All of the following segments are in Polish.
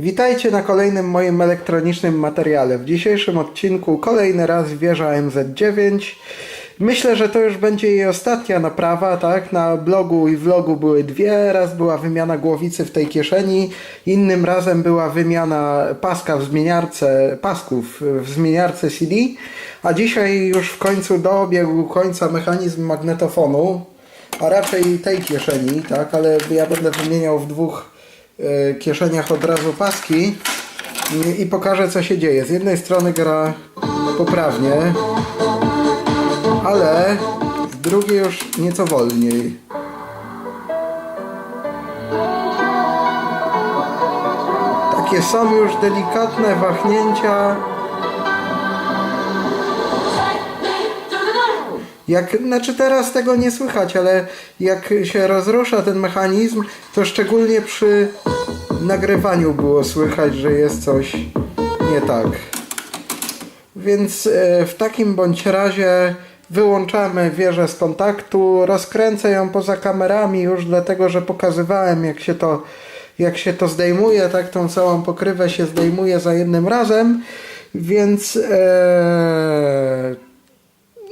Witajcie na kolejnym moim elektronicznym materiale. W dzisiejszym odcinku kolejny raz wieża MZ9. Myślę, że to już będzie jej ostatnia naprawa, tak? Na blogu i vlogu były dwie. Raz była wymiana głowicy w tej kieszeni, innym razem była wymiana paska w zmieniarce, pasków w zmieniarce CD. A dzisiaj już w końcu dobiegł końca mechanizm magnetofonu, a raczej tej kieszeni, tak? Ale ja będę wymieniał w dwóch kieszeniach od razu paski i, i pokażę co się dzieje. Z jednej strony gra poprawnie, ale z drugiej już nieco wolniej. Takie są już delikatne wahnięcia. Jak, znaczy teraz tego nie słychać, ale jak się rozrusza ten mechanizm, to szczególnie przy nagrywaniu było słychać, że jest coś nie tak. Więc e, w takim bądź razie wyłączamy wieżę z kontaktu, rozkręcę ją poza kamerami już dlatego, że pokazywałem jak się to, jak się to zdejmuje, tak tą całą pokrywę się zdejmuje za jednym razem, więc e,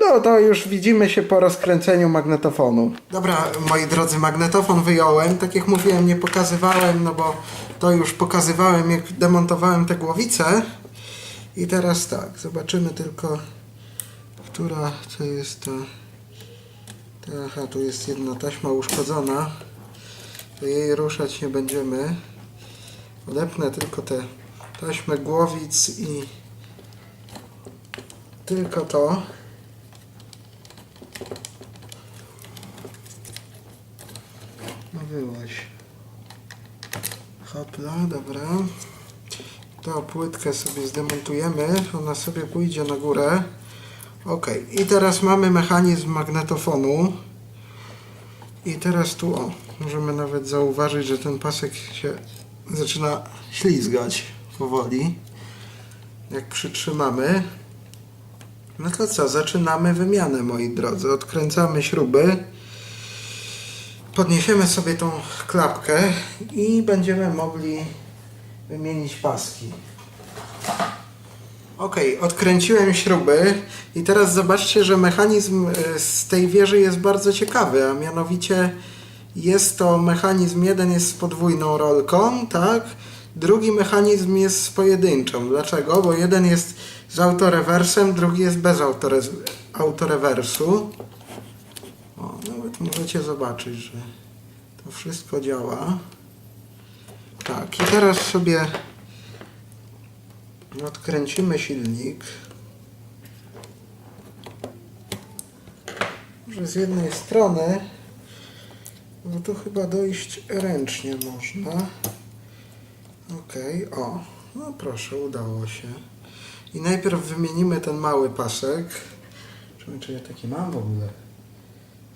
no to już widzimy się po rozkręceniu magnetofonu. Dobra, moi drodzy, magnetofon wyjąłem. Tak jak mówiłem, nie pokazywałem, no bo to już pokazywałem, jak demontowałem tę głowicę. I teraz tak, zobaczymy tylko, która to jest ta. aha, tu jest jedna taśma uszkodzona. To jej ruszać nie będziemy. Odepnę tylko tę taśmę głowic i tylko to. Wyłaś. Hopla, dobra. To płytkę sobie zdemontujemy. Ona sobie pójdzie na górę. Ok. I teraz mamy mechanizm magnetofonu. I teraz tu o. Możemy nawet zauważyć, że ten pasek się zaczyna ślizgać powoli. Jak przytrzymamy. No to co? Zaczynamy wymianę, moi drodzy. Odkręcamy śruby. Podniesiemy sobie tą klapkę i będziemy mogli wymienić paski. Ok, odkręciłem śruby i teraz zobaczcie, że mechanizm y, z tej wieży jest bardzo ciekawy, a mianowicie jest to mechanizm, jeden jest z podwójną rolką, tak? Drugi mechanizm jest z pojedynczą. Dlaczego? Bo jeden jest z autorewersem, drugi jest bez autore- autorewersu. Możecie zobaczyć, że to wszystko działa. Tak, i teraz sobie odkręcimy silnik. Może z jednej strony, bo tu chyba dojść ręcznie można. Okej, o, no proszę, udało się. I najpierw wymienimy ten mały pasek. Czy ja taki mam w ogóle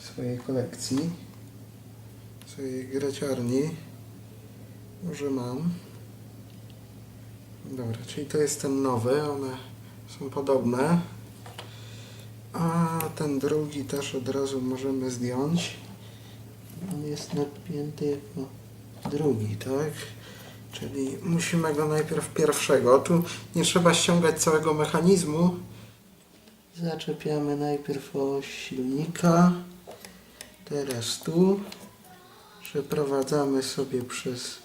swojej kolekcji, swojej graciarni. Może mam. Dobra, czyli to jest ten nowy, one są podobne. A ten drugi też od razu możemy zdjąć. On jest napięty jako drugi, tak? Czyli musimy go najpierw pierwszego. Tu nie trzeba ściągać całego mechanizmu. Zaczepiamy najpierw oś silnika. Teraz tu. Przeprowadzamy sobie przez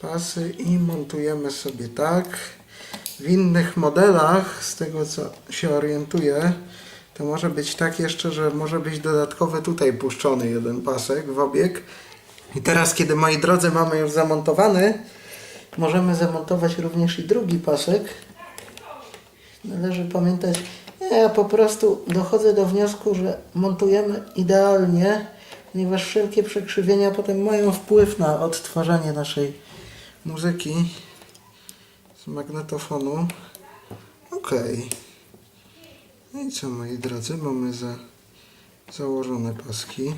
pasy i montujemy sobie tak. W innych modelach, z tego co się orientuję, to może być tak jeszcze, że może być dodatkowy tutaj puszczony jeden pasek w obieg. I teraz, kiedy moi drodzy mamy już zamontowany, możemy zamontować również i drugi pasek. Należy pamiętać, ja po prostu dochodzę do wniosku, że montujemy idealnie, ponieważ wszelkie przekrzywienia potem mają wpływ na odtwarzanie naszej muzyki z magnetofonu. Ok. No i co moi drodzy, mamy za założone paski.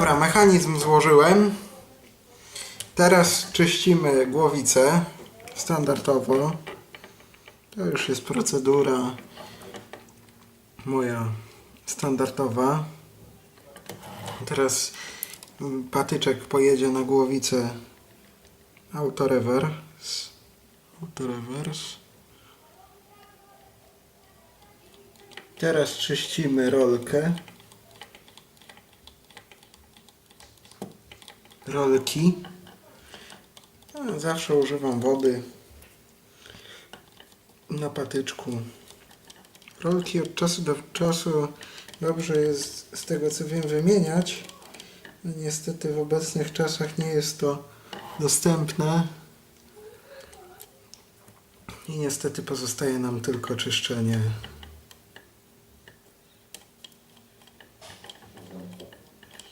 Mechanizm złożyłem. Teraz czyścimy głowicę standardowo. To już jest procedura moja standardowa. Teraz patyczek pojedzie na głowicę autorewers. Autorewers. Teraz czyścimy rolkę. Rolki. Ja zawsze używam wody na patyczku. Rolki od czasu do czasu dobrze jest z tego co wiem wymieniać. No niestety w obecnych czasach nie jest to dostępne. I niestety pozostaje nam tylko czyszczenie.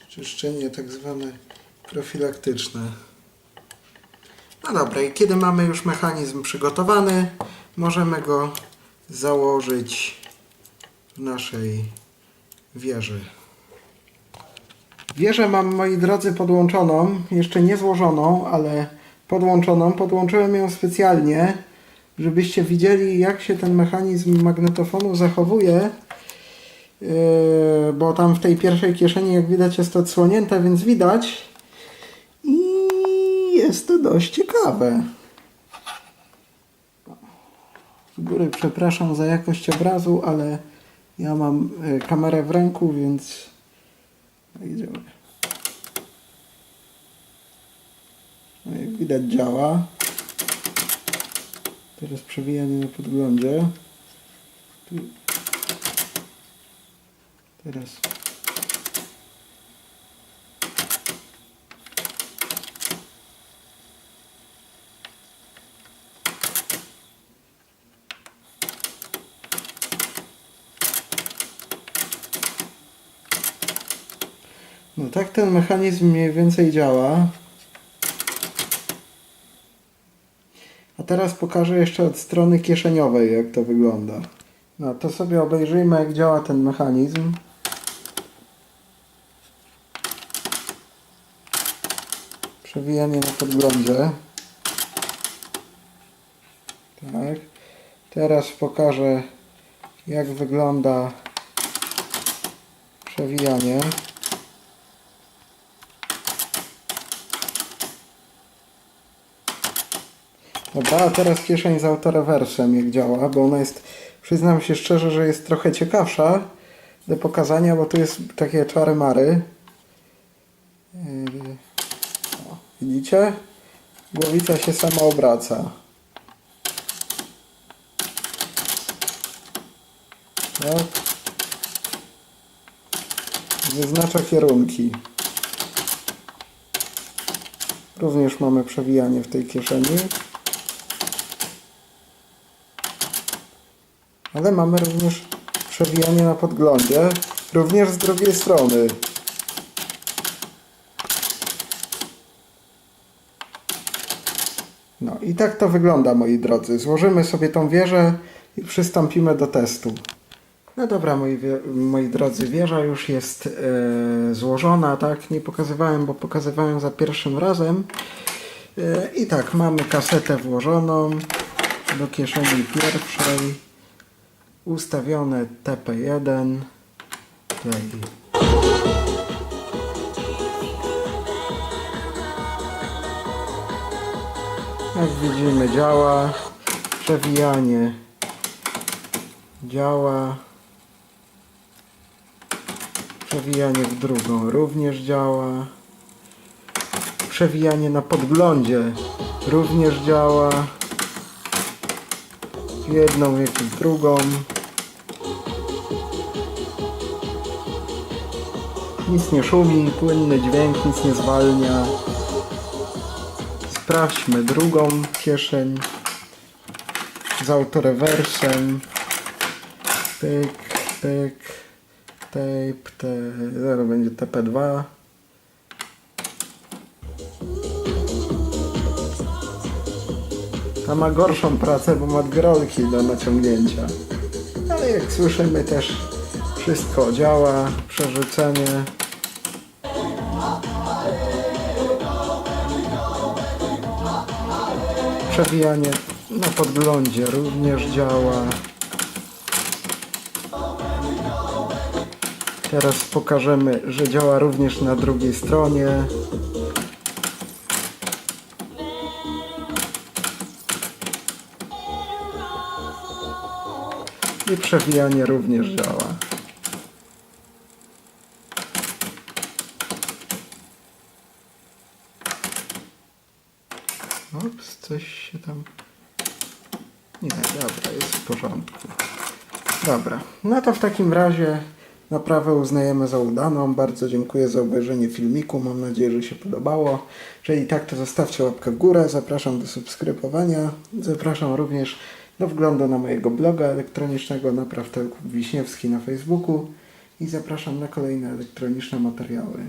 Czyszczenie tak zwane profilaktyczne. No dobra, i kiedy mamy już mechanizm przygotowany, możemy go założyć w naszej wieży. Wieżę mam, moi drodzy, podłączoną, jeszcze nie złożoną, ale podłączoną. Podłączyłem ją specjalnie, żebyście widzieli, jak się ten mechanizm magnetofonu zachowuje. Yy, bo tam w tej pierwszej kieszeni, jak widać, jest odsłonięte, więc widać. Jest to dość ciekawe. Z góry przepraszam za jakość obrazu, ale ja mam y, kamerę w ręku, więc idziemy. No jak widać działa. Teraz przewijanie na podglądzie. Teraz. No tak ten mechanizm mniej więcej działa. A teraz pokażę jeszcze od strony kieszeniowej, jak to wygląda. No to sobie obejrzyjmy, jak działa ten mechanizm. Przewijanie na podglądzie. Tak. Teraz pokażę, jak wygląda przewijanie. Dobra, a teraz kieszeń z autorewersem jak działa, bo ona jest, przyznam się szczerze, że jest trochę ciekawsza do pokazania, bo tu jest takie czary mary. Yy, o, widzicie? Głowica się sama obraca. Tak. Wyznacza kierunki. Również mamy przewijanie w tej kieszeni. Ale mamy również przewijanie na podglądzie, również z drugiej strony. No i tak to wygląda, moi drodzy. Złożymy sobie tą wieżę i przystąpimy do testu. No dobra, moi, moi drodzy, wieża już jest e, złożona, tak? Nie pokazywałem, bo pokazywałem za pierwszym razem. E, I tak, mamy kasetę włożoną do kieszeni pierwszej ustawione TP1 play. Jak widzimy działa. Przewijanie działa. Przewijanie w drugą również działa. Przewijanie na podglądzie również działa. W jedną, jak i w drugą. Nic nie szumi, płynny dźwięk, nic nie zwalnia. Sprawdźmy drugą kieszeń z autorewersem. Pyk, pyk, tape, te, zaraz będzie TP2. Ta ma gorszą pracę, bo ma dwie rolki do naciągnięcia. Ale jak słyszymy też wszystko działa, przerzucenie. Przewijanie na podglądzie również działa. Teraz pokażemy, że działa również na drugiej stronie. I przewijanie również działa. Coś się tam... Nie, dobra, jest w porządku. Dobra, no to w takim razie naprawę uznajemy za udaną. Bardzo dziękuję za obejrzenie filmiku. Mam nadzieję, że się podobało. Jeżeli tak, to zostawcie łapkę w górę. Zapraszam do subskrybowania. Zapraszam również do wglądu na mojego bloga elektronicznego Naprawdę Wiśniewski na Facebooku i zapraszam na kolejne elektroniczne materiały.